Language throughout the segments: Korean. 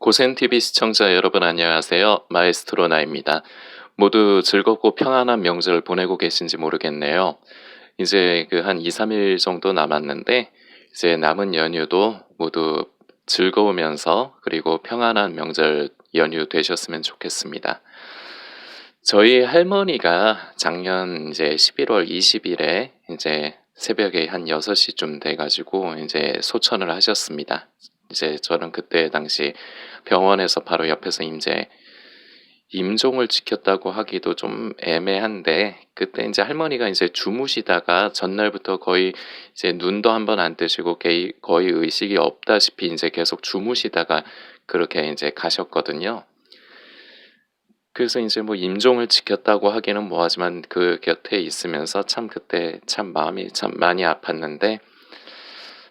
고센TV 시청자 여러분 안녕하세요. 마에스트로 나입니다. 모두 즐겁고 평안한 명절을 보내고 계신지 모르겠네요. 이제 그 한 2, 3일 정도 남았는데 이제 남은 연휴도 모두 즐거우면서 그리고 평안한 명절 연휴 되셨으면 좋겠습니다. 저희 할머니가 작년 이제 11월 20일에 이제 새벽에 한 6시쯤 돼가지고 이제 소천을 하셨습니다. 이제 저는 그때 당시 병원에서 바로 옆에서 이제 임종을 지켰다고 하기도 좀 애매한데 그때 이제 할머니가 이제 주무시다가 전날부터 거의 이제 눈도 한 번 안 뜨시고 거의 의식이 없다시피 이제 계속 주무시다가 그렇게 이제 가셨거든요. 그래서 이제 뭐 임종을 지켰다고 하기는 뭐하지만 그 곁에 있으면서 참 그때 참 마음이 참 많이 아팠는데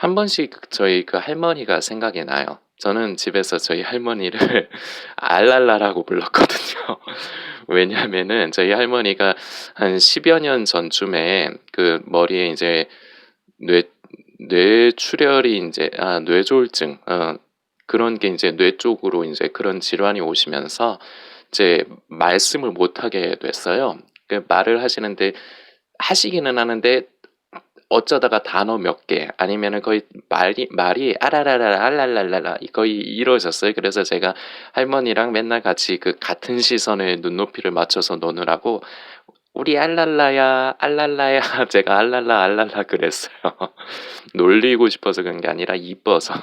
한 번씩 저희 그 할머니가 생각이 나요. 저는 집에서 저희 할머니를 알랄라라고 불렀거든요. 왜냐하면은 저희 할머니가 한 10여 년 전쯤에 그 머리에 이제 뇌 뇌출혈이 이제 아 뇌졸중 어 그런 게 이제 뇌 쪽으로 이제 그런 질환이 오시면서 이제 말씀을 못 하게 됐어요. 그 말을 하시는데 하시기는 하는데 어쩌다가 단어 몇 개 아니면은 거의 말이 말이 아라라라 알랄랄랄라 거의 이러셨어요. 그래서 제가 할머니랑 맨날 같이 그 같은 시선에 눈높이를 맞춰서 노느라고 우리 알랄라야 알랄라야 제가 알랄라 알랄라 그랬어요. 놀리고 싶어서 그런 게 아니라 이뻐서.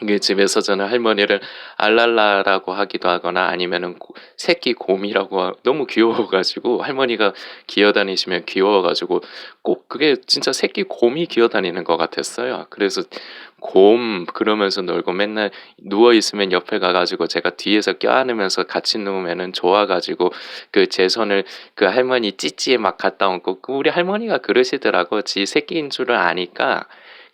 이게 집에서 저는 할머니를 알랄라라고 하기도 하거나 아니면은 고- 새끼 곰이라고 하- 너무 귀여워가지고 할머니가 기어다니시면 귀여워가지고 꼭 그게 진짜 새끼 곰이 기어다니는 것 같았어요. 그래서 곰 그러면서 놀고 맨날 누워 있으면 옆에 가가지고 제가 뒤에서 껴안으면서 같이 누우면은 좋아가지고 그 제 손을 그 할머니 찌찌에 막 갖다 얹고 그 우리 할머니가 그러시더라고. 지 새끼인 줄을 아니까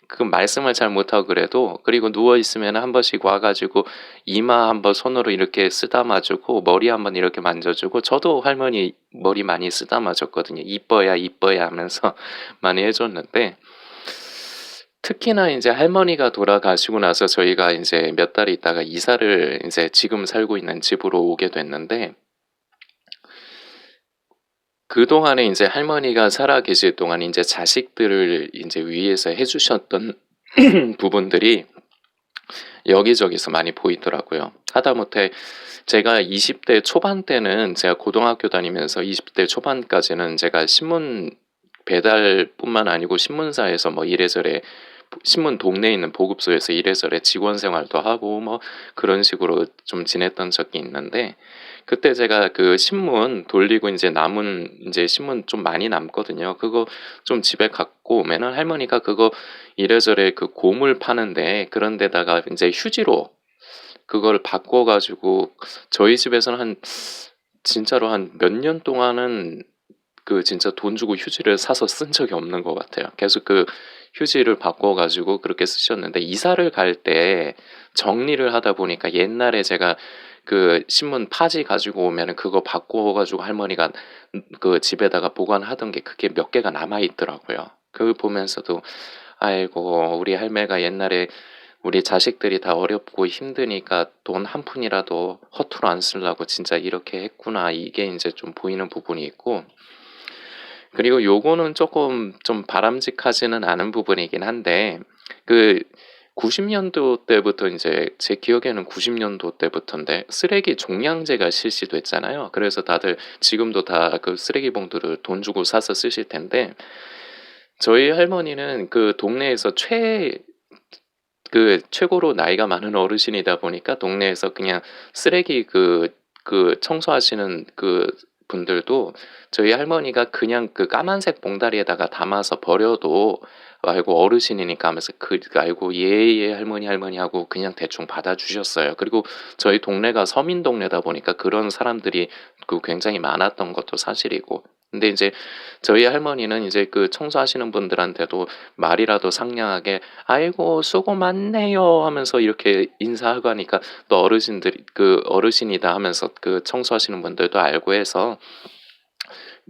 그 말씀을 잘 못하고 그래도 그리고 누워 있으면 한 번씩 와가지고 이마 한번 손으로 이렇게 쓰다마주고 머리 한번 이렇게 만져주고 저도 할머니 머리 많이 쓰다마줬거든요. 이뻐야 이뻐야 하면서 많이 해줬는데 특히나 이제 할머니가 돌아가시고 나서 저희가 이제 몇 달 있다가 이사를 이제 지금 살고 있는 집으로 오게 됐는데 그동안에 이제 할머니가 살아 계실 동안 이제 자식들을 이제 위해서 해 주셨던 부분들이 여기저기서 많이 보이더라고요. 하다못해 제가 20 대 초반 때는 제가 고등학교 다니면서 20 대 초반까지는 제가 신문 배달뿐만 아니고 신문사에서 뭐 이래저래 신문 동네에 있는 보급소에서 이래저래 직원 생활도 하고 뭐 그런 식으로 좀 지냈던 적이 있는데 그때 제가 그 신문 돌리고 이제 남은 이제 신문 좀 많이 남거든요. 그거 좀 집에 갖고 오면은 할머니가 그거 이래저래 그 고물 파는데 그런 데다가 이제 휴지로 그걸 바꿔 가지고 저희 집에서는 한 진짜로 한 몇 년 동안은 그 진짜 돈 주고 휴지를 사서 쓴 적이 없는 것 같아요. 계속 그 휴지를 바꿔 가지고 그렇게 쓰셨는데 이사를 갈 때 정리를 하다 보니까 옛날에 제가 그 신문 파지 가지고 오면은 그거 바꿔 가지고 할머니가 그 집에다가 보관하던 게 그게 몇 개가 남아 있더라고요. 그걸 보면서도 아이고 우리 할매가 옛날에 우리 자식들이 다 어렵고 힘드니까 돈 한 푼이라도 허투루 안 쓰려고 진짜 이렇게 했구나 이게 이제 좀 보이는 부분이 있고 그리고 요거는 조금 좀 바람직하지는 않은 부분이긴 한데 그 90년도 때부터 이제 제 기억에는 90년도 때부터인데 쓰레기 종량제가 실시됐잖아요. 그래서 다들 지금도 다 그 쓰레기 봉투를 돈 주고 사서 쓰실 텐데 저희 할머니는 그 동네에서 최 그 최고로 나이가 많은 어르신이다 보니까 동네에서 그냥 쓰레기 그그 청소하시는 그 분들도 저희 할머니가 그냥 그 까만색 봉다리에다가 담아서 버려도 아이고 어르신이니까 하면서 그 아이고 예예 할머니 할머니 하고 그냥 대충 받아주셨어요. 그리고 저희 동네가 서민 동네다 보니까 그런 사람들이 그 굉장히 많았던 것도 사실이고. 근데 이제 저희 할머니는 이제 그 청소하시는 분들한테도 말이라도 상냥하게 아이고 수고 많네요. 하면서 이렇게 인사하고 하니까 또 어르신들이 그 어르신이다 하면서 그 청소하시는 분들도 알고 해서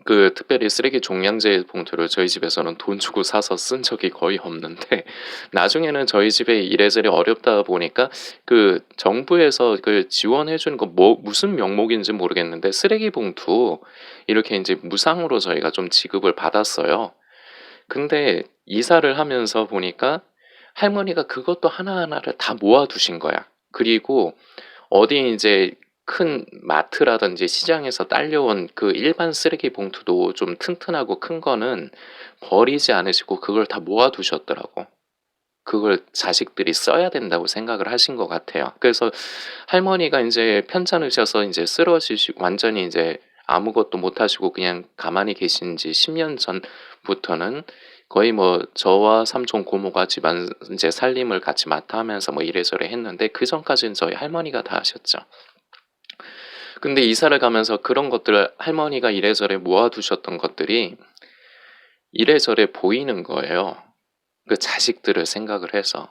그 특별히 쓰레기 종량제 봉투를 저희 집에서는 돈 주고 사서 쓴 적이 거의 없는데 나중에는 저희 집에 이래저래 어렵다 보니까 그 정부에서 그 지원해 주는 거 뭐 무슨 명목인지 모르겠는데 쓰레기 봉투 이렇게 인제 무상으로 저희가 좀 지급을 받았어요. 근데 이사를 하면서 보니까 할머니가 그것도 하나하나를 다 모아 두신 거야. 그리고 어디 인제 큰 마트라든지 시장에서 딸려온 그 일반 쓰레기 봉투도 좀 튼튼하고 큰 거는 버리지 않으시고 그걸 다 모아 두셨더라고. 그걸 자식들이 써야 된다고 생각을 하신 것 같아요. 그래서 할머니가 인제 편찮으셔서 인제 쓰러지시고 완전히 인제 아무것도 못 하시고 그냥 가만히 계신 지 10년 전부터는 거의 뭐 저와 삼촌 고모가 집안 인제 살림을 같이 맡아 하면서 뭐 이래저래 했는데 그 전까지는 저희 할머니가 다 하셨죠. 근데 이사를 가면서 그런 것들을 할머니가 이래저래 모아 두셨던 것들이 이래저래 보이는 거예요. 그 자식들을 생각을 해서.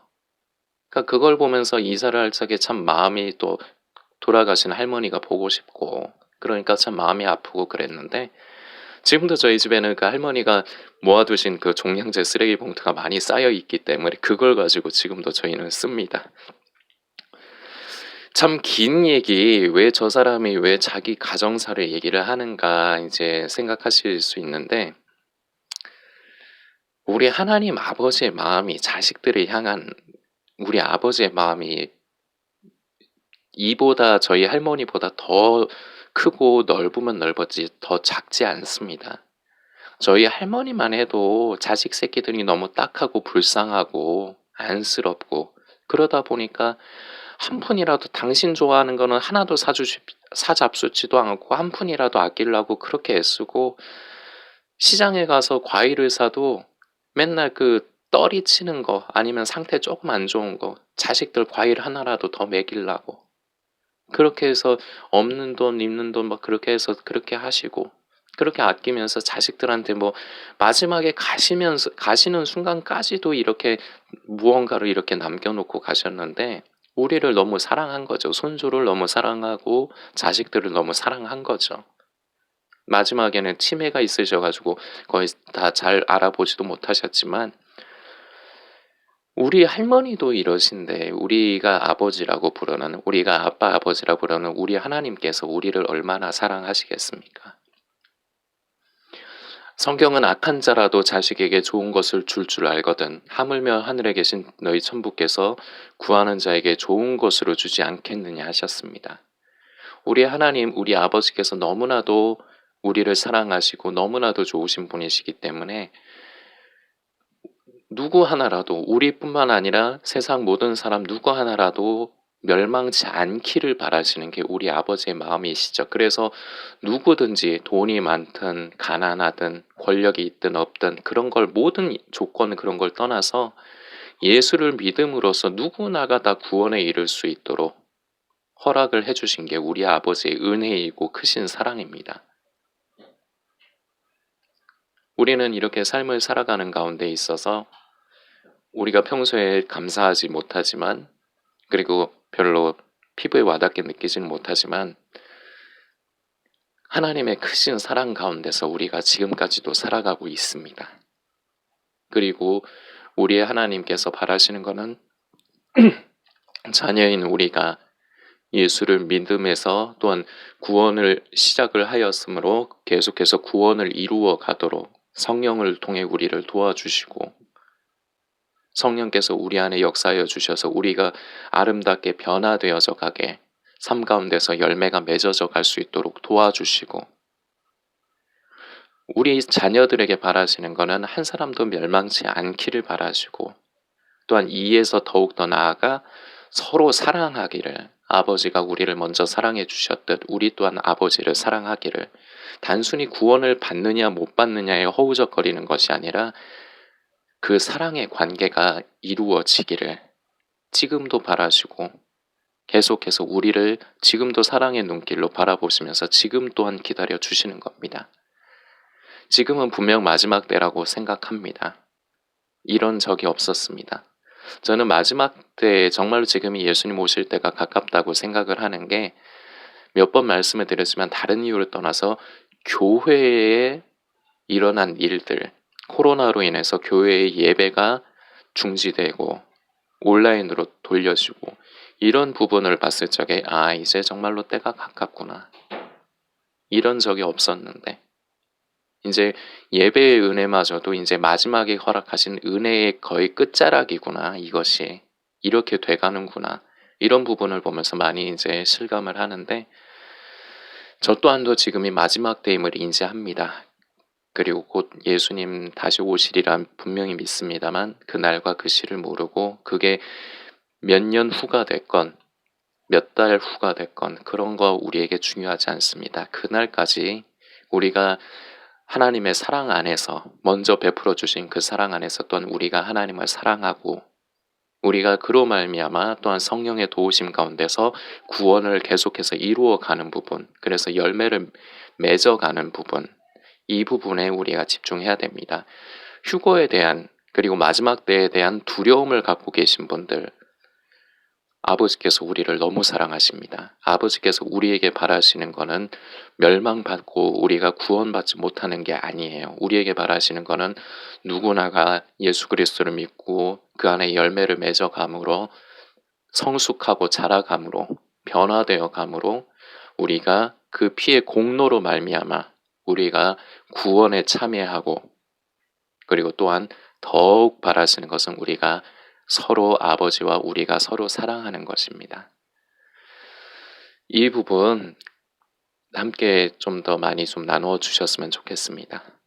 그러니까 그걸 보면서 이사를 할 적에 참 마음이 또 돌아가신 할머니가 보고 싶고 그러니까 참 마음이 아프고 그랬는데 지금도 저희 집에는 그 할머니가 모아두신 그 종량제 쓰레기 봉투가 많이 쌓여 있기 때문에 그걸 가지고 지금도 저희는 씁니다. 참 긴 얘기, 왜 저 사람이 왜 자기 가정사를 얘기를 하는가 이제 생각하실 수 있는데 우리 하나님 아버지의 마음이 자식들을 향한 우리 아버지의 마음이 이보다 저희 할머니보다 더 크고 넓으면 넓었지 더 작지 않습니다. 저희 할머니만 해도 자식 새끼들이 너무 딱하고 불쌍하고 안쓰럽고 그러다 보니까 한 푼이라도 당신 좋아하는 거는 하나도 사주시 사잡수지도 않고 한 푼이라도 아끼려고 그렇게 애쓰고 시장에 가서 과일을 사도 맨날 그 떨이 치는 거 아니면 상태 조금 안 좋은 거 자식들 과일 하나라도 더 먹이려고 그렇게 해서 없는 돈 있는 돈 막 그렇게 해서 그렇게 하시고 그렇게 아끼면서 자식들한테 뭐 마지막에 가시면서 가시는 순간까지도 이렇게 무언가를 이렇게 남겨놓고 가셨는데 우리를 너무 사랑한 거죠. 손주를 너무 사랑하고 자식들을 너무 사랑한 거죠. 마지막에는 치매가 있으셔가지고 거의 다 잘 알아보지도 못하셨지만 우리 할머니도 이러신데 우리가 아버지라고 부르는 우리가 아빠 아버지라고 부르는 우리 하나님께서 우리를 얼마나 사랑하시겠습니까? 성경은 악한 자라도 자식에게 좋은 것을 줄줄 알거든 하물며 하늘에 계신 너희 천부께서 구하는 자에게 좋은 것으로 주지 않겠느냐 하셨습니다. 우리 하나님, 우리 아버지께서 너무나도 우리를 사랑하시고 너무나도 좋으신 분이시기 때문에 누구 하나라도 우리뿐만 아니라 세상 모든 사람 누구 하나라도 멸망치 않기를 바라시는 게 우리 아버지의 마음이시죠. 그래서 누구든지 돈이 많든 가난하든 권력이 있든 없든 그런 걸 모든 조건 그런 걸 떠나서 예수를 믿음으로써 누구나가 다 구원에 이를 수 있도록 허락을 해주신 게 우리 아버지의 은혜이고 크신 사랑입니다. 우리는 이렇게 삶을 살아가는 가운데 있어서 우리가 평소에 감사하지 못하지만 그리고 별로 피부에 와닿게 느끼지는 못하지만 하나님의 크신 사랑 가운데서 우리가 지금까지도 살아가고 있습니다. 그리고 우리의 하나님께서 바라시는 것은 자녀인 우리가 예수를 믿음에서 또한 구원을 시작을 하였으므로 계속해서 구원을 이루어 가도록 성령을 통해 우리를 도와주시고 성령께서 우리 안에 역사하여 주셔서 우리가 아름답게 변화되어져 가게 삶 가운데서 열매가 맺어져 갈 수 있도록 도와주시고 우리 자녀들에게 바라시는 것은 한 사람도 멸망치 않기를 바라시고 또한 이에서 더욱 더 나아가 서로 사랑하기를 아버지가 우리를 먼저 사랑해 주셨듯 우리 또한 아버지를 사랑하기를 단순히 구원을 받느냐 못 받느냐에 허우적거리는 것이 아니라 그 사랑의 관계가 이루어지기를 지금도 바라시고 계속해서 우리를 지금도 사랑의 눈길로 바라보시면서 지금 또한 기다려 주시는 겁니다. 지금은 분명 마지막 때라고 생각합니다. 이런 적이 없었습니다. 저는 마지막 때 정말로 지금이 예수님 오실 때가 가깝다고 생각을 하는 게 몇 번 말씀을 드렸지만 다른 이유를 떠나서 교회에 일어난 일들, 코로나로 인해서 교회의 예배가 중지되고 온라인으로 돌려지고 이런 부분을 봤을 적에 아 이제 정말로 때가 가깝구나. 이런 적이 없었는데 이제 예배의 은혜마저도 이제 마지막에 허락하신 은혜의 거의 끝자락이구나. 이것이 이렇게 돼가는구나. 이런 부분을 보면서 많이 이제 실감을 하는데 저 또한도 지금이 마지막 때임을 인지합니다. 그리고 곧 예수님 다시 오시리란 분명히 믿습니다만 그 날과 그 시를 모르고 그게 몇 년 후가 됐건 몇 달 후가 됐건 그런 거 우리에게 중요하지 않습니다. 그날까지 우리가 하나님의 사랑 안에서 먼저 베풀어 주신 그 사랑 안에서 또한 우리가 하나님을 사랑하고 우리가 그로 말미암아 또한 성령의 도우심 가운데서 구원을 계속해서 이루어 가는 부분, 그래서 열매를 맺어 가는 부분, 이 부분에 우리가 집중해야 됩니다. 휴거에 대한 그리고 마지막 때에 대한 두려움을 갖고 계신 분들, 아버지께서 우리를 너무 사랑하십니다. 아버지께서 우리에게 바라시는 거는 멸망받고 우리가 구원받지 못하는 게 아니에요. 우리에게 바라시는 거는 누구나가 예수 그리스도를 믿고 그 안에 열매를 맺어감으로 성숙하고 자라감으로 변화되어 감으로 우리가 그 피의 공로로 말미암아 우리가 구원에 참여하고 그리고 또한 더욱 바라시는 것은 우리가 서로 아버지와 우리가 서로 사랑하는 것입니다. 이 부분 함께 좀 더 많이 좀 나누어 주셨으면 좋겠습니다.